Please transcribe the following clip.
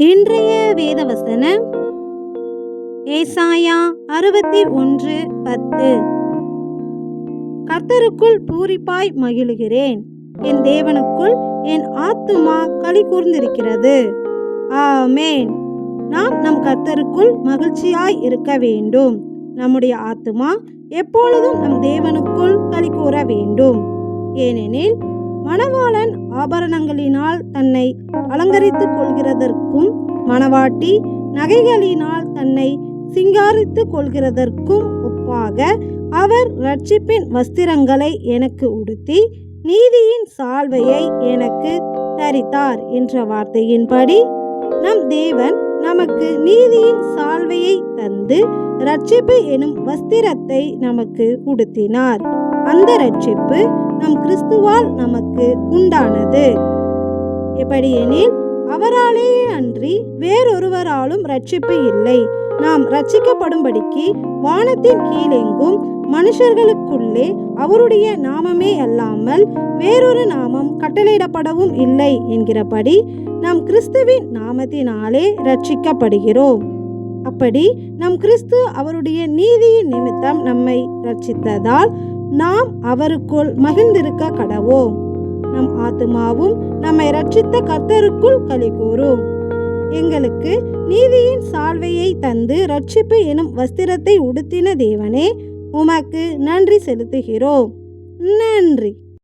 இன்றைய வேதவசனம் ஏசாயா அறுபத்தி ஒன்று பத்து. கர்த்தருக்குள் பூரிப்பாய் மகிழுகிறேன். என் தேவனுக்குள் என் ஆத்துமா களி கூர்ந்திருக்கிறது. ஆமேன். நாம் நம் கர்த்தருக்குள் மகிழ்ச்சியாய் இருக்க வேண்டும். நம்முடைய ஆத்துமா எப்பொழுதும் நம் தேவனுக்குள் களி கூற வேண்டும். ஏனெனில் மணவாளன் ஆபரணங்களினால் தன்னை அலங்கரித்துக் கொள்கிறதற்கும் மணவாட்டி நகைகளினால் தன்னை சிங்காரித்துக் கொள்கிறதற்கும் ஒப்பாக அவர் ரட்சிப்பின் வஸ்திரங்களை எனக்கு உடுத்தி நீதியின் சால்வையை எனக்கு தரித்தார் என்ற வார்த்தையின்படி நம் தேவன் நமக்கு நீதியின் சால்வையை தந்து ரட்சிப்பு எனும் வஸ்திரத்தை நமக்கு உடுத்தினார். அந்த ரட்சிப்பு நம் கிறிஸ்துவால் நமக்கு உண்டானது. எப்படியெனில் அவராலேயே அன்றி வேறொருவராலும் ரட்சிப்பு இல்லை. நாம் ரட்சிக்கப்படும்படிக்கு வானத்தின் கீழெங்கும் மனுஷர்களுக்குள்ளே அவருடைய நாமமே அல்லாமல் வேறொரு நாமம் கட்டளையிடப்படவும் இல்லை என்கிறபடி நாம் கிறிஸ்துவின் நாமத்தினாலே ரட்சிக்கப்படுகிறோம் அப்படி நம் கிறிஸ்து அவருடைய நீதியின் நிமித்தம் நம்மை ரட்சித்ததால் நாம் அவருக்குள் மகிழ்ந்திருக்க கடவோம். நம் ஆத்துமாவும் நம்மை ரட்சித்த கர்த்தருக்குள் களி கூறும் எங்களுக்கு நீதியின் சால்வையை தந்து ரட்சிப்பு எனும் வஸ்திரத்தை உடுத்தின தேவனே உமக்கு நன்றி செலுத்துகிறோம். நன்றி.